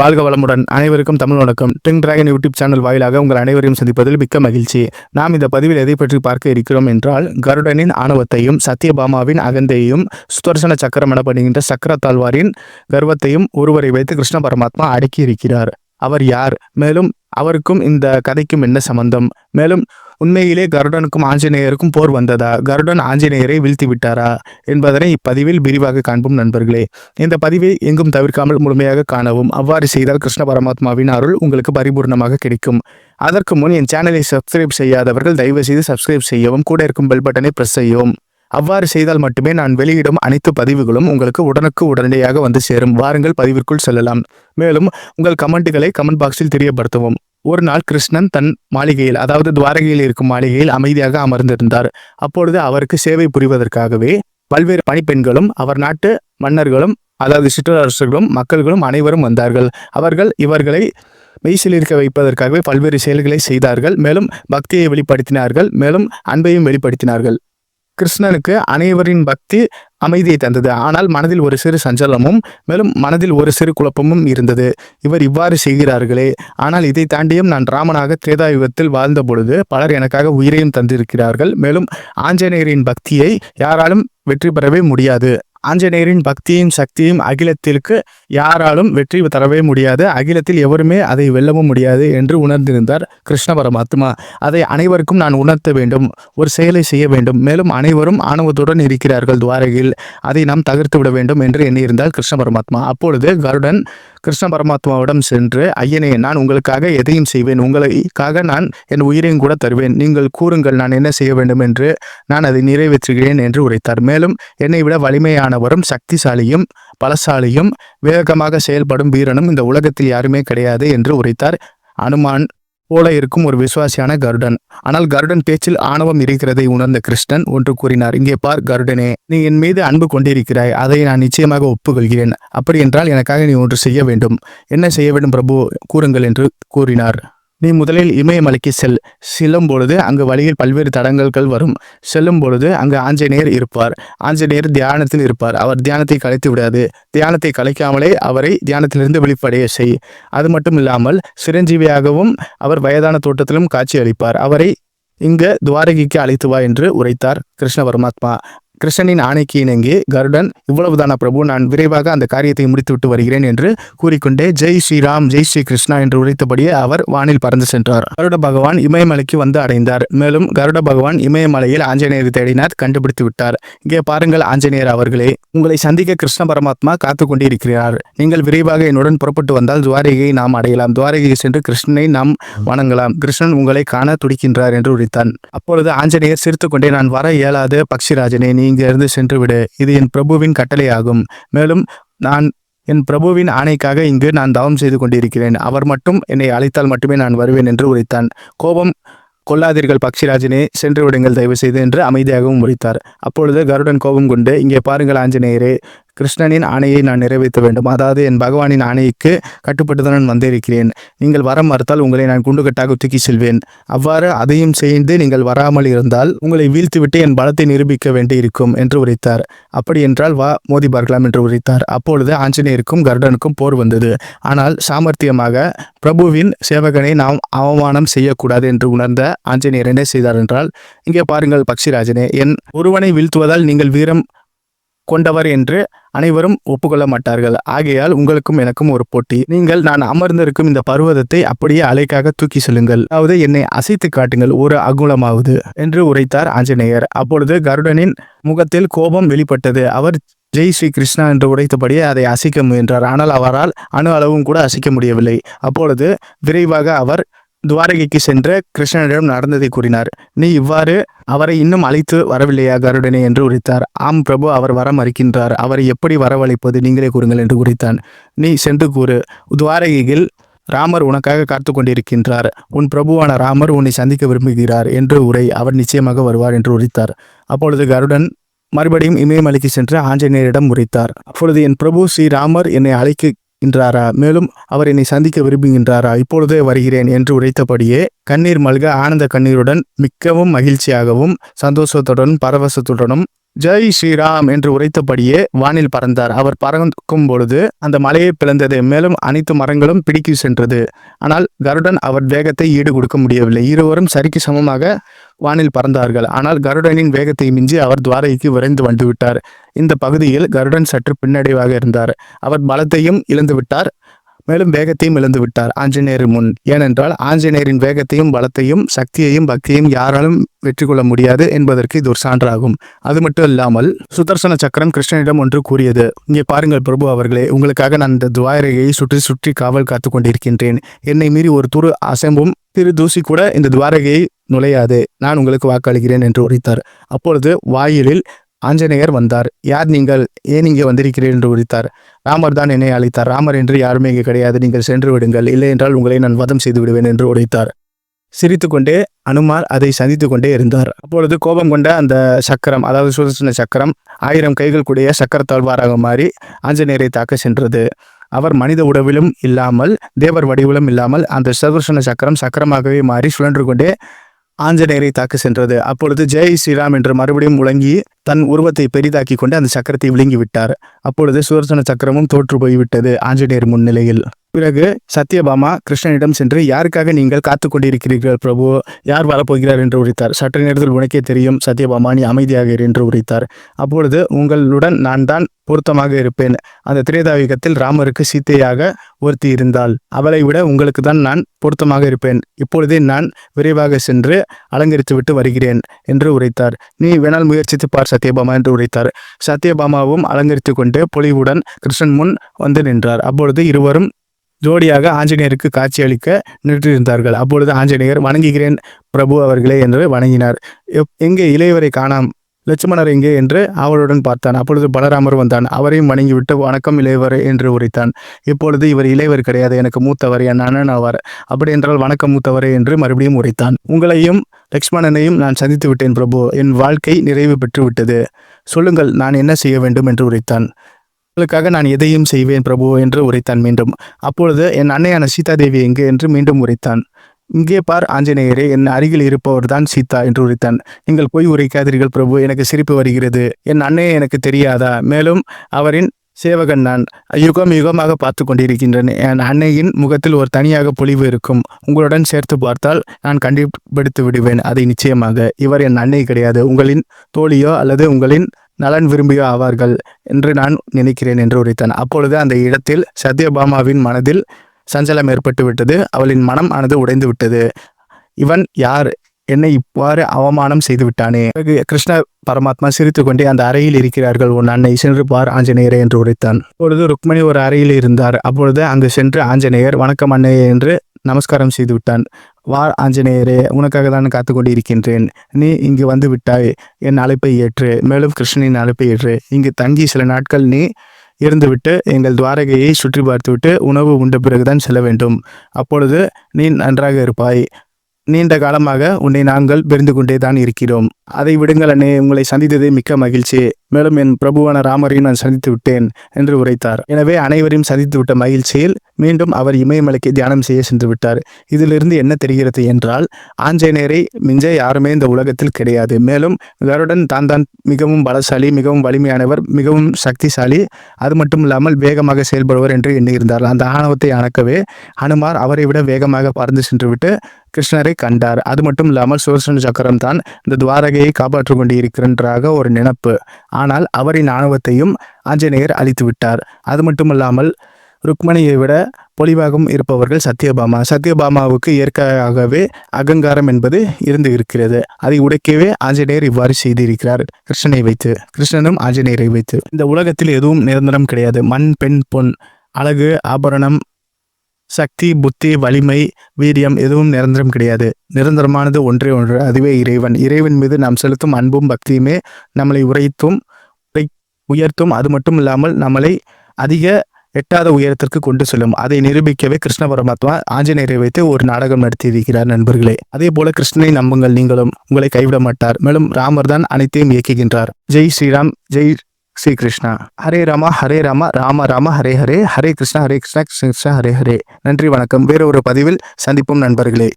வாழ்க வளமுடன். அனைவருக்கும் தமிழ் வணக்கம். டிங் டிராகன் யூடியூப் சேனல் வாயிலாக உங்கள் அனைவரையும் சந்திப்பதில் மிக்க மகிழ்ச்சி. நாம் இந்த பதிவில் எதை பற்றி பார்க்க இருக்கிறோம் என்றால் கருடனின் ஆணவத்தையும் சத்யபாமாவின் அகந்தையையும் சுதர்சன சக்கரம் எனப்படுகின்ற சக்கரத்தாழ்வாரின் கர்வத்தையும் ஒருவரை வைத்து கிருஷ்ண பரமாத்மா அடக்கி இருக்கிறார் அவர் யார்? மேலும் அவருக்கும் இந்த கதைக்கும் என்ன சம்பந்தம்? மேலும் உண்மையிலே கருடனுக்கும் ஆஞ்சநேயருக்கும் போர் வந்ததா? கருடன் ஆஞ்சநேயரை வீழ்த்தி விட்டாரா என்பதனை இப்பதிவில் விரிவாக காண்போம் நண்பர்களே. இந்த பதிவை எங்கும் தவிர்க்காமல் முழுமையாக காணவும். அவ்வாறு செய்தால் கிருஷ்ண பரமாத்மாவின் அருள் உங்களுக்கு பரிபூர்ணமாக கிடைக்கும். அதற்கு முன் என் சேனலை சப்ஸ்கிரைப் செய்யாதவர்கள் தயவு செய்து சப்ஸ்கிரைப் செய்யவும். கூட இருக்கும் பெல் பட்டனை பிரஸ் செய்யவும். அவ்வாறு செய்தால் மட்டுமே நான் வெளியிடும் அனைத்து பதிவுகளும் உங்களுக்கு உடனுக்கு உடனடியாக வந்து சேரும். வாருங்கள் பதிவிற்குள் செல்லலாம். மேலும் உங்கள் கமெண்ட்டுகளை கமெண்ட் பாக்ஸில் தெரியப்படுத்தவும். ஒரு நாள் கிருஷ்ணன் தன் மாளிகையில் அதாவது துவாரகையில் இருக்கும் மாளிகையில் அமைதியாக அமர்ந்திருந்தார். அப்பொழுது அவருக்கு சேவை புரிவதற்காகவே பல்வேறு பணிப்பெண்களும் அவர் நாட்டு மன்னர்களும் அதாவது சிற்றரசர்களும் மக்கள்களும் அனைவரும் வந்தார்கள். அவர்கள் இவர்களை மெய்சிலிருக்க வைப்பதற்காகவே பல்வேறு செயல்களை செய்தார்கள். மேலும் பக்தியை வெளிப்படுத்தினார்கள். மேலும் அன்பையும் வெளிப்படுத்தினார்கள். கிருஷ்ணனுக்கு அனைவரின் பக்தி அமைதியை தந்தது. ஆனால் மனதில் ஒரு சிறு சஞ்சலமும் மேலும் மனதில் ஒரு சிறு குழப்பமும் இருந்தது. இவர் இவ்வாறு செய்கிறார்களே. ஆனால் இதை தாண்டியும் நான் ராமனாக திரேதாயுகத்தில் வாழ்ந்த பொழுது பலர் எனக்காக உயிரையும் தந்திருக்கிறார்கள். மேலும் ஆஞ்சநேயரின் பக்தியை யாராலும் வெற்றி பெறவே முடியாது. ஆஞ்சநேயரின் பக்தியும் சக்தியும் அகிலத்திற்கு யாராலும் வெற்றி தரவே முடியாது. அகிலத்தில் எவருமே அதை வெல்லவும் முடியாது என்று உணர்ந்திருந்தார் கிருஷ்ண பரமாத்மா. அதை அனைவருக்கும் நான் உணர்த்த வேண்டும் ஒரு செயலை செய்ய வேண்டும். மேலும் அனைவரும் ஆணவத்துடன் இருக்கிறார்கள் துவாரகையில். அதை நாம் தகர்த்து விட வேண்டும் என்று எண்ணியிருந்தார் கிருஷ்ண பரமாத்மா. அப்பொழுது கருடன் கிருஷ்ண பரமாத்மாவிடம் சென்று ஐயனே நான் உங்களுக்காக எதையும் செய்வேன். உங்களுக்காக நான் என் உயிரையும் கூட தருவேன். நீங்கள் கூறுங்கள் நான் என்ன செய்ய வேண்டும் என்று நான் அதை நிறைவேற்றுகிறேன் என்று உரைத்தார். மேலும் என்னை விட வலிமையான வலிமையானவரும் சக்திசாலியும் பலசாலியும் வேகமாக செயல்படும் வீரனும் இந்த உலகத்தில் யாருமே கிடையாது என்று உரைத்தார். அனுமான் போல இருக்கும் ஒரு விசுவாசியான கருடன். ஆனால் கருடன் பேச்சில் ஆணவம் இருக்கிறதை உணர்ந்த கிருஷ்ணன் ஒன்று கூறினார். இங்கே பார் கருடனே நீ என் மீது அன்பு கொண்டிருக்கிறாய். அதை நான் நிச்சயமாக ஒப்புக்கொள்கிறேன். அப்படி என்றால் எனக்காக நீ ஒன்று செய்ய வேண்டும். என்ன செய்ய வேண்டும் பிரபு? கூறுங்கள் என்று கூறினார். நீ முதலில் இமயமலைக்கு செல். செல்லும் பொழுது அங்கு வழியில் பல்வேறு தடங்கல்கள் வரும். செல்லும் பொழுது அங்கு ஆஞ்சநேயர் இருப்பார். ஆஞ்சநேயர் தியானத்தில் இருப்பார். அவர் தியானத்தை கலைத்து விடாது. தியானத்தை கலைக்காமலே அவரை தியானத்திலிருந்து வெளிப்படைய செய். அது மட்டும் இல்லாமல் சிரஞ்சீவியாகவும் அவர் வயதான தோட்டத்திலும் காட்சி அளிப்பார் அவரை இங்கு துவாரகைக்கு அழைத்து வா என்று உரைத்தார் கிருஷ்ண பரமாத்மா. கிருஷ்ணனின் ஆணைக்கு இணங்கி கருடன் இவ்வளவுதானா பிரபு? நான் விரைவாக அந்த காரியத்தை முடித்துவிட்டு வருகிறேன் என்று கூறிக்கொண்டே ஜெய் ஸ்ரீராம் ஜெய் ஸ்ரீ கிருஷ்ணா என்று உரைத்தபடியே அவர் வானில் பறந்து சென்றார். கருட பகவான் இமயமலைக்கு வந்து அடைந்தார். மேலும் கருட பகவான் இமயமலையில் ஆஞ்சநேயரை தேடினார் கண்டுபிடித்து விட்டார். இங்கே பாருங்கள் ஆஞ்சநேயர் அவர்களே உங்களை சந்திக்க கிருஷ்ண பரமாத்மா காத்து கொண்டிருக்கிறார். நீங்கள் விரைவாக என்னுடன் புறப்பட்டு வந்தால் துவாரகையை நாம் அடையலாம். துவாரகையை சென்று கிருஷ்ணனை நாம் வணங்கலாம். கிருஷ்ணன் உங்களை காண துடிக்கின்றார் என்று உரைத்தான். அப்பொழுது ஆஞ்சநேயர் சிரித்துக்கொண்டே நான் வர இயலாது பக்ஷிராஜனே நீ இங்கிருந்து சென்றுவிடு. இது என் பிரபுவின் கட்டளையாகும். மேலும் நான் என் பிரபுவின் ஆணைக்காக இங்கு நான் தவம் செய்து கொண்டிருக்கிறேன். அவர் மட்டும் என்னை அழைத்தால் மட்டுமே நான் வருவேன் என்று உரைத்தான். கோபம் கொல்லாதீர்கள் பக்ஷிராஜனே சென்று விடுங்கள் தயவு செய்து என்று அமைதியாகவும் முடித்தார் அப்பொழுது கருடன் கோபம் கொண்டு இங்கே பாருங்கள் ஆஞ்சநேயரே கிருஷ்ணனின் ஆணையை நான் நிறைவேற்ற வேண்டும். அதாவது என் பகவானின் ஆணைக்கு கட்டுப்பட்டு தான் நான் வந்திருக்கிறேன். நீங்கள் வர மறுத்தால் உங்களை நான் குண்டுகட்டாக தூக்கி செல்வேன். அவ்வாறு அதையும் செய்து நீங்கள் வராமல் இருந்தால் உங்களை வீழ்த்துவிட்டு என் பலத்தை நிரூபிக்க வேண்டி இருக்கும் என்று உரைத்தார். அப்படி என்றால் வா மோதி பார்க்கலாம் என்று உரைத்தார். அப்பொழுது ஆஞ்சநேயருக்கும் கருடனுக்கும் போர் வந்தது. ஆனால் சாமர்த்தியமாக பிரபுவின் சேவகனை நாம் அவமானம் செய்யக்கூடாது என்று உணர்ந்த ஆஞ்சநேயர் என்ன செய்தார் என்றால் இங்கே பாருங்கள் பக்ஷிராஜனே என் ஒருவனை வீழ்த்துவதால் நீங்கள் வீரம் கொண்டவர் என்று அனைவரும் ஒப்புக்கொள்ள மாட்டார்கள். ஆகையால் உங்களுக்கும் எனக்கும் ஒரு போட்டி. நீங்கள் நான் அமர்ந்திருக்கும் இந்த பர்வதத்தை அப்படியே அலைக்காக தூக்கி செல்லுங்கள். அதாவது என்னை அசைத்து காட்டுங்கள். ஒரு அகுலமாவது என்று உரைத்தார் ஆஞ்சநேயர். அப்பொழுது கருடனின் முகத்தில் கோபம் வெளிப்பட்டது. அவர் ஜெய் ஸ்ரீ கிருஷ்ணா என்று உடைத்தபடியே அதை அசைக்க முயன்றார். ஆனால் அவரால் அணு அளவும் கூட அசைக்க முடியவில்லை. அப்பொழுது விரைவாக அவர் துவாரகைக்கு சென்ற கிருஷ்ணனிடம் நடந்ததை கூறினார். நீ இவ்வாறு அவரை இன்னும் அழைத்து வரவில்லையா கருடனே? என்று உரித்தார். ஆம் பிரபு அவர் வர மறுக்கின்றார். அவரை எப்படி வரவழைப்பது? நீங்களே கூறுங்கள் என்று குறித்தான் நீ சென்று கூறு. துவாரகையில் ராமர் உனக்காக காத்து கொண்டிருக்கின்றார். உன் பிரபுவான ராமர் உன்னை சந்திக்க விரும்புகிறார் என்று உரை அவர் நிச்சயமாக வருவார் என்று உரித்தார். அப்பொழுது கருடன் மறுபடியும் இமயமலைக்கு சென்று ஆஞ்சநேயரிடம் உரைத்தார். அப்பொழுது என் பிரபு ஸ்ரீராமர் என்னை அழைக்க என்றாரா மேலும் அவர் என்னை சந்திக்க விரும்புகின்றாரா? இப்பொழுதே வருகிறேன் என்று உரைத்தபடியே கண்ணீர் மல்க ஆனந்த கண்ணீருடன் மிக்கவும் மகிழ்ச்சியாகவும் சந்தோஷத்துடனும் பரவசத்துடனும் ஜெய் ஸ்ரீராம் என்று உரைத்தபடியே வானில் பறந்தார். அவர் பறக்கும் பொழுது அந்த மலையை பிளந்தது. மேலும் அனைத்து மரங்களும் பிடிக்கி சென்றது. ஆனால் கருடன் அவர் வேகத்தை ஈடு கொடுக்க முடியவில்லை. இருவரும் சரிக்கு சமமாக வானில் பறந்தார்கள். ஆனால் கருடனின் வேகத்தை மிஞ்சி அவர் துவாரைக்கு விரைந்து வந்துவிட்டார். இந்த பகுதியில் கருடன் சற்று பின்னடைவாக இருந்தார். அவர் பலத்தையும் இழந்துவிட்டார். மேலும் வேகத்தையும் இழந்து விட்டார் ஆஞ்சநேயர் முன். ஏனென்றால் ஆஞ்சநேயரின் வேகத்தையும் பலத்தையும் சக்தியையும் பக்தியையும் யாராலும் வெற்றி கொள்ள முடியாது என்பதற்கு இது ஒரு சான்றாகும். அது மட்டும் இல்லாமல் சுதர்சன சக்கரம் கிருஷ்ணனிடம் ஒன்று கூறியது. இங்கே பாருங்கள் பிரபு அவர்களே உங்களுக்காக நான் இந்த துவாரகையை சுற்றி சுற்றி காவல் காத்து கொண்டிருக்கின்றேன். என்னை மீறி ஒரு துரு அசம்பும் திரு தூசி கூட இந்த துவாரகையை நுழையாது. நான் உங்களுக்கு வாக்களிக்கிறேன் என்று உரைத்தார். அப்பொழுது வாயிலில் ஆஞ்சநேயர் வந்தார். யார் நீங்கள்? ஏன் இங்கே வந்திருக்கிறீர்கள் என்று உரித்தார் ராமர் தான் என்னை அழைத்தார். ராமர் என்று யாருமே இங்கே கிடையாது. நீங்கள் சென்று விடுங்கள். இல்லை என்றால் உங்களை நான் வதம் செய்து விடுவேன் என்று உரைத்தார் சிரித்துக்கொண்டே அனுமார் அதை சந்தித்து கொண்டே இருந்தார். அப்பொழுது கோபம் கொண்ட அந்த சக்கரம் அதாவது சுதர்சன சக்கரம் ஆயிரம் கைகள் கூடிய சக்கரத்தாழ்வாராக மாறி ஆஞ்சநேயரை தாக்க சென்றது. அவர் மனித உடவிலும் இல்லாமல் தேவர் வடிவிலும் இல்லாமல் அந்த சுதர்சன சக்கரம் சக்கரமாகவே மாறி சுழன்று கொண்டே ஆஞ்சநேயரை தாக்க சென்றது. அப்பொழுது ஜெய் ஸ்ரீராம் என்று மறுபடியும் முழங்கி தன் உருவத்தை பெரிதாக்கி கொண்டு அந்த சக்கரத்தை விழுங்கி விட்டார். அப்பொழுது சுதர்சன சக்கரமும் தோற்று போய்விட்டது ஆஞ்சநேயர் முன்னிலையில். பிறகு சத்யபாமா கிருஷ்ணனிடம் சென்று யாருக்காக நீங்கள் காத்து கொண்டிருக்கிறீர்கள் பிரபு? யார் வரப்போகிறார்? என்று உரைத்தார். சற்று நேரத்தில் உனக்கே தெரியும் சத்யபாமா நீ அமைதியாக இரு என்று உரைத்தார். அப்பொழுது உங்களுடன் நான் தான் பொருத்தமாக இருப்பேன். அந்த திரேதாயுகத்தில் ராமருக்கு சீத்தையாக ஒருத்தி இருந்தால் அவளை விட உங்களுக்கு தான் நான் பொருத்தமாக இருப்பேன். இப்பொழுதே நான் விரைவாக சென்று அலங்கரித்து விட்டு வருகிறேன் என்று உரைத்தார். நீ வேணால் முயற்சித்து பார் சத்யபாமா என்று உரைத்தார். சத்யபாமாவும் அலங்கரித்து கொண்டு பொலிவுடன் கிருஷ்ணன் முன் வந்து நின்றார். அப்பொழுது இருவரும் ஜோடியாக ஆஞ்சநேயருக்கு காட்சியளிக்க நின்றிருந்தார்கள் அப்பொழுது ஆஞ்சநேயர் வணங்குகிறேன் பிரபு அவர்களே என்று வணங்கினார். எப்- எங்கே இளையவரை காணாம்? லட்சுமணர் எங்கே? என்று அவளுடன் பார்த்தான். அப்பொழுது பலராமர் வந்தான். அவரையும் வணங்கிவிட்டு வணக்கம் இளையவர் என்று உரைத்தான். இப்பொழுது இவர் இளையவர் கிடையாது. எனக்கு மூத்தவர் என் அண்ணன் ஆவார் அப்படி என்றால் வணக்கம் மூத்தவரே என்று மறுபடியும் உரைத்தான். உங்களையும் லக்ஷ்மணனையும் நான் சந்தித்து விட்டேன் பிரபு. என் வாழ்க்கை நிறைவு பெற்று விட்டது சொல்லுங்கள் நான் என்ன செய்ய வேண்டும்? என்று உரைத்தான். உங்களுக்காக நான் எதையும் செய்வேன் பிரபு என்று உரைத்தான் மீண்டும். அப்பொழுது என் அன்னையான சீதாதேவி எங்கே என்று மீண்டும் உரைத்தான். இங்கே பார் ஆஞ்சநேயரே என் அருகில் இருப்பவர்தான் சீதா என்று உரைத்தான். நீங்கள் போய் உரைக்காதீர்கள் பிரபு எனக்கு சிரிப்பு வருகிறது. என் அன்னையை எனக்கு தெரியாதா? மேலும் அவரின் சேவகன் நான். யுகம் யுகமாக பார்த்து கொண்டிருக்கின்றேன். என் அன்னையின் முகத்தில் ஒரு தனியாக பொலிவு இருக்கும். உங்களுடன் சேர்த்து பார்த்தால் நான் கண்டுபிடித்து விடுவேன். அதை நிச்சயமாக. இவர் என் அன்னை கிடையாது. உங்களின் தோழியோ அல்லது உங்களின் நலன் விரும்பியோ ஆவார்கள் என்று நான் நினைக்கிறேன் என்று உரைத்தான். அப்பொழுது அந்த இடத்தில் சத்யபாமாவின் மனதில் சஞ்சலம் ஏற்பட்டு விட்டது. அவளின் மனம் ஆனது உடைந்து விட்டது. இவன் யார்? என்னை இவ்வாறு அவமானம் செய்து விட்டானே? பிறகு கிருஷ்ண பரமாத்மா சிரித்து கொண்டே அந்த அறையில் இருக்கிறார்கள். உன் அன்னை சென்று பார் ஆஞ்சநேயரே என்று உரைத்தான். அப்பொழுது ருக்மணி ஒரு அறையில் இருந்தார். அப்பொழுது அங்கு சென்று ஆஞ்சநேயர் வணக்கம் அன்னையே என்று நமஸ்காரம் செய்து விட்டான். வா ஆஞ்சநேயரே உனக்காக தான் காத்து கொண்டிருக்கின்றேன். நீ இங்கு வந்து விட்டாய் என் அழைப்பை ஏற்று மேலும் கிருஷ்ணனின் அழைப்பை ஏற்று இங்கு தங்கி சில நாட்கள் நீ இருந்துவிட்டு எங்கள் துவாரகையை சுற்றி பார்த்துவிட்டு உணவு உண்ட பிறகுதான் செல்ல வேண்டும். அப்பொழுது நீ நன்றாக இருப்பாய். நீண்ட காலமாக உன்னை நாங்கள் பிரிந்து கொண்டே தான் இருக்கிறோம். அதை விடுங்கள் அண்ணே உங்களை சந்தித்ததே மிக்க மகிழ்ச்சி. மேலும் என் பிரபுவான ராமரையும் நான் சந்தித்து விட்டேன் என்று உரைத்தார். எனவே அனைவரையும் சந்தித்து விட்ட மகிழ்ச்சியில் மீண்டும் அவர் இமயமலைக்கு தியானம் செய்ய சென்று விட்டார். இதிலிருந்து என்ன தெரிகிறது என்றால் ஆஞ்சநேயரை மிஞ்ச யாருமே இந்த உலகத்தில் கிடையாது. மேலும் கருடன் தான் தான் மிகவும் பலசாலி மிகவும் வலிமையானவர் மிகவும் சக்திசாலி அது மட்டும் இல்லாமல் வேகமாக செயல்படுவர் என்று எண்ணியிருந்தார். அந்த ஆணவத்தை அணக்கவே ஹனுமார் அவரை விட வேகமாக பறந்து சென்றுவிட்டு கிருஷ்ணரை கண்டார். அது மட்டும் இல்லாமல் சுதர்சன சக்கரம் தான் இந்த துவாரகை தேவியை காப்பாற்றிக் கொண்டு இருக்கின்றாக ஒரு நினப்பு. ஆனால் அவரின் ஆணவத்தையும் ஆஞ்சநேயர் அழித்து விட்டார் அது மட்டுமல்லாமல் ருக்மணியை விட பொலிவாகவும் இருப்பவர்கள் சத்யபாமா. சத்யபாமாவுக்கு இயற்கையாகவே அகங்காரம் என்பது இருந்து இருக்கிறது. அதை உடைக்கவே ஆஞ்சநேயர் இவ்வாறு செய்திருக்கிறார். கிருஷ்ணனை வைத்து. கிருஷ்ணனும் ஆஞ்சநேயரை வைத்து. இந்த உலகத்தில் எதுவும் நிரந்தரம் கிடையாது. மண் பெண் பொன் அழகு ஆபரணம் சக்தி புத்தி வலிமை வீரியம் எதுவும் நிரந்தரம் கிடையாது. நிரந்தரமானது ஒன்றே ஒன்று. அதுவே இறைவன். இறைவன் மீது நாம் செலுத்தும் அன்பும் பக்தியுமே நம்மளை உரைத்தும் உயர்த்தும். அது மட்டும் இல்லாமல் நம்மளை அதிக எட்டாத உயரத்திற்கு கொண்டு செல்லும். அதை நிரூபிக்கவே கிருஷ்ண பரமாத்மா ஆஞ்சநேயரை வைத்து ஒரு நாடகம் நடத்தியிருக்கிறார் நண்பர்களே. அதே போல கிருஷ்ணனை நம்புங்கள் நீங்களும். உங்களை கைவிட மாட்டார். மேலும் ராமர் தான் அனைத்தையும் இயக்குகின்றார். ஜெய் ஸ்ரீராம். ஜெய் ஸ்ரீ கிருஷ்ணா ஹரே ராமா ஹரே ராமா ராம ராம ஹரே ஹரே. ஹரே கிருஷ்ணா ஹரே கிருஷ்ணா கிருஷ்ண கிருஷ்ணா ஹரே ஹரே. நன்றி வணக்கம். வேற ஒரு பதிவில் சந்திப்போம் நண்பர்களே.